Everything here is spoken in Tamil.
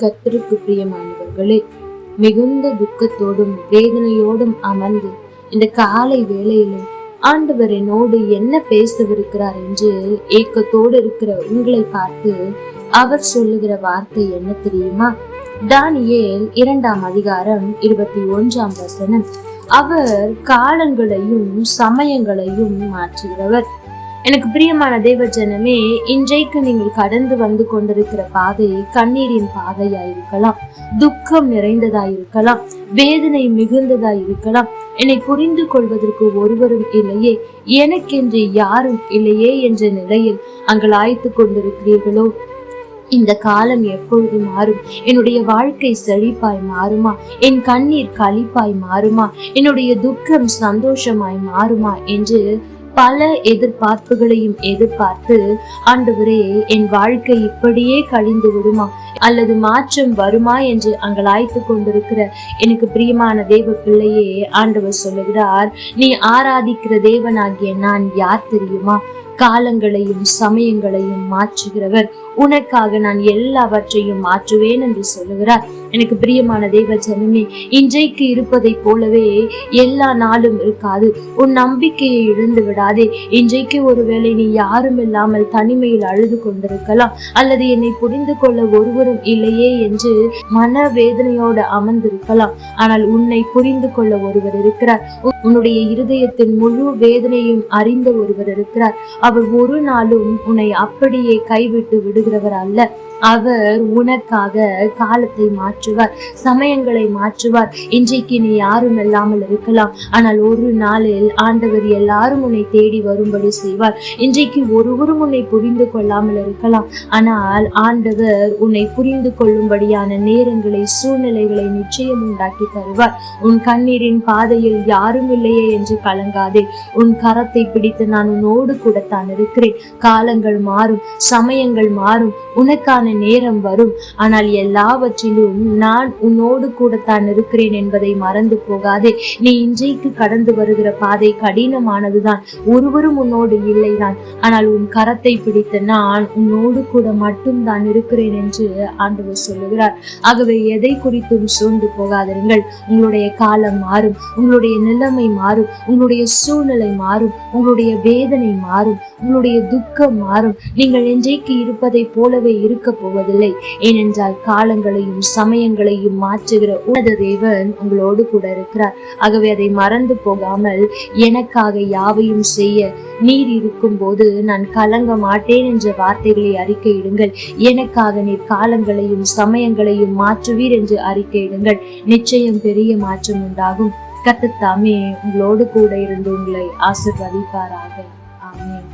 கத்திருக்கு பிரியமானவர்களே மிகுந்த துக்கத்தோடும் வேதனையோடும் அமர்ந்து இந்த காலை வேளையிலும் ஆண்டவர் என்னோடு என்ன பேசவிருக்கிறார் என்று ஏக்கத்தோடு இருக்கிற உங்களை பார்த்து அவர் சொல்லுகிற வார்த்தை என்ன தெரியுமா? தானியேல் இரண்டாம் அதிகாரம் இருபத்தி ஒன்றாம் வசனம். அவர் காலங்களையும் சமயங்களையும் மாற்றுகிறவர். எனக்கு பிரியமான தேவ ஜனமே இன்றைக்கு நீங்கள் கடந்து வந்து கொண்டிருக்கிற பாதை கண்ணீரின் பாதையாயிருக்கலாம். துக்கம் நிறைந்ததா இருக்கலாம் வேதனை மிகுந்ததாயிருக்கலாம். என்னை புரிந்து கொள்வதற்கு ஒருவரும் இல்லையே. எனக்கென்று யாரும் இல்லையே என்ற நிலையில் அங்கலாய்த்து கொண்டிருக்கிறீர்களோ? இந்த காலம் எப்பொழுது மாறும்? என்னுடைய வாழ்க்கை செழிப்பாய் மாறுமா? என் கண்ணீர் களிப்பாய் மாறுமா? என்னுடைய துக்கம் சந்தோஷமாய் மாறுமா? என்று பல எதிர்பார்ப்புகளையும் எதிர்பார்த்து ஆண்டவரே என் வாழ்க்கை இப்படியே கழிந்து விடுமா? அல்லது மாற்றம் வருமா என்று அங்கலாய்த்து கொண்டிருக்கிற எனக்கு பிரியமான தேவ பிள்ளையே ஆண்டவர் சொல்லுகிறார் நீ ஆராதிக்கிற தேவனாகிய நான் யார் தெரியுமா? காலங்களையும் சமயங்களையும் மாற்றுகிறவர். உனக்காக நான் எல்லாவற்றையும் மாற்றுவேன் என்று சொல்லுகிறார். எனக்கு பிரியமான தெய்வ ஜனமே இன்றைக்கு இருப்பதை போலவே எல்லா நாளும் இருக்காது. உன் நம்பிக்கையை இழந்து விடாதே. இன்றைக்கு ஒருவேளை நீ யாரும் இல்லாமல் தனிமையில் அழுது கொண்டிருக்கலாம். அல்லது என்னை புரிந்து கொள்ள ஒருவரும் இல்லையே என்று மன வேதனையோடு அமர்ந்திருக்கலாம். ஆனால் உன்னை புரிந்து கொள்ள ஒருவர் இருக்கிறார். உன்னுடைய இருதயத்தின் முழு வேதனையும் அறிந்த ஒருவர் இருக்கிறார். அவர் ஒரு நாளும் உன்னை அப்படியே கைவிட்டு விடுகிறவர் அல்ல. அவர் உனக்காக காலத்தை மாற்றுவார் சமயங்களை மாற்றுவார். இன்றைக்கு நீ யாரும் இல்லாமல் இருக்கலாம். ஆனால் ஒரு நாளில் ஆண்டவர் எல்லாரும் உன்னை தேடி வரும்படி செய்வார். இன்றைக்கு ஒருவரும் உன்னை புரிந்து கொள்ளாமல் இருக்கலாம். ஆனால் ஆண்டவர் உன்னை புரிந்து கொள்ளும்படியான நேரங்களை சூழ்நிலைகளை நிச்சயம் உண்டாக்கி தருவார். உன் கண்ணீரின் பாதையில் யாரும் இல்லையே என்று கலங்காதே. உன் கரத்தை பிடித்து நான் உன்னோடு கூட தான் இருக்கிறேன். காலங்கள் மாறும் சமயங்கள் மாறும். உனக்கான சரியான நேரம் வரும். ஆனால் எல்லாவற்றிலும் நான் உன்னோடு கூட தான் இருக்கிறேன் என்பதை மறந்து போகாதே. நீ இன்றைக்கு கடந்து வருகிற பாதை கடினமானதுதான். ஒருவரும் உன்னோடு இல்லைதான் ஆனால் உன் கரத்தை பிடித்த நான் உன்னோடு கூட மட்டும் தான் இருக்கிறேன் என்று ஆண்டவர் சொல்லுகிறார். ஆகவே எதை குறித்தும் சோர்ந்து போகாதிருங்கள். உங்களுடைய காலம் மாறும். உங்களுடைய நிலைமை மாறும். உங்களுடைய சூழ்நிலை மாறும். உங்களுடைய வேதனை மாறும். உங்களுடைய துக்கம் மாறும். நீங்கள் இன்றைக்கு இருப்பதை போலவே இருக்க போவதில்லை. ஏனென்றால் காலங்களையும் சமயங்களையும் மாற்றுகிற உனது தேவன் உங்களோடு கூட இருக்கிறார். ஆகவே அதை மறந்து போகாமல் எனக்காக யாவையும் செய்ய நீர் இருக்கும் போது நான் கலங்க மாட்டேன் என்ற வார்த்தைகளை அறிக்கையிடுங்கள் எனக்காக நீர் காலங்களையும் சமயங்களையும் மாற்றுவீர் என்று அறிக்கையிடுங்கள் நிச்சயம் பெரிய மாற்றம் உண்டாகும். கத்தத்தாமே உங்களோடு கூட இருந்து உங்களை ஆசிர்வதிப்பாராக. ஆமென்.